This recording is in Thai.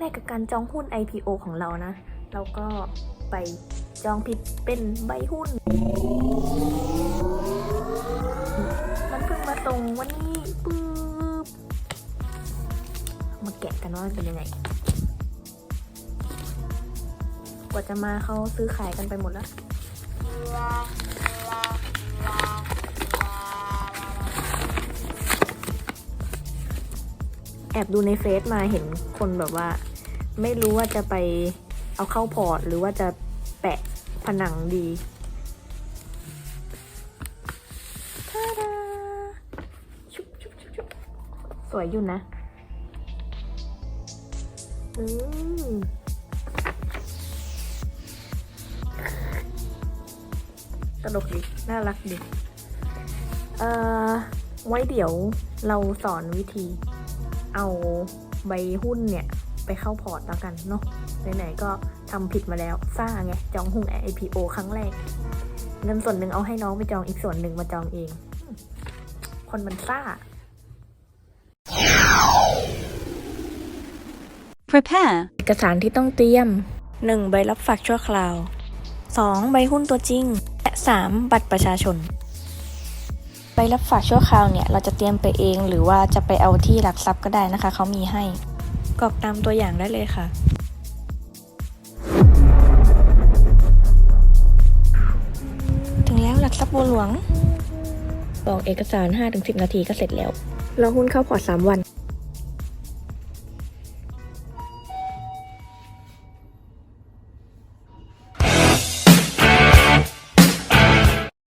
แรกกับการจองหุ้น IPO ของเรานะ เราก็ไปจองผิดเป็นใบหุ้น มันเพิ่งมาส่งวันนี้ปึ๊บ มาแกะกันว่ามันเป็นยังไง กว่าจะมาเขาซื้อขายกันไปหมดแล้วแอบดูในเฟซมาเห็นคนแบบว่า ไม่รู้ว่าจะไปเอาเข้าพอร์ต หรือว่าจะแปะผนังดีทาดาชุบชุบชุบชุบสวยอยู่นะอืมตลกดี น่ารักดี เอ่อ ไว้เดี๋ยวเราสอนวิธีเอาใบหุ้นเนี่ย ไปเข้าพอร์ตแล้วกันเนาะไหนๆก็ทำผิดมาแล้วซ่าไงจองหุ้น IPO ครั้งแรก เงินส่วนหนึ่งเอาให้น้องไปจองอีกส่วนหนึ่งมาจองเอง คนมันซ่า Prepare. เอกสารที่ต้องเตรียม 1. ใบรับฝากชั่วคราว 2. ใบหุ้นตัวจริง และ 3. บัตรประชาชน ใบรับฝากชั่วคราวเนี่ย เราจะเตรียมไปเองหรือว่าจะไปเอาที่หลักทรัพย์ก็ได้นะคะ เขามีให้ กรอกตามตัวอย่างได้เลยค่ะถึงแล้วหลักทรัพย์บัวหลวง บอกเอกสาร 5-10 นาทีก็เสร็จแล้ว เราหุ้นเข้าพอร์ต3วัน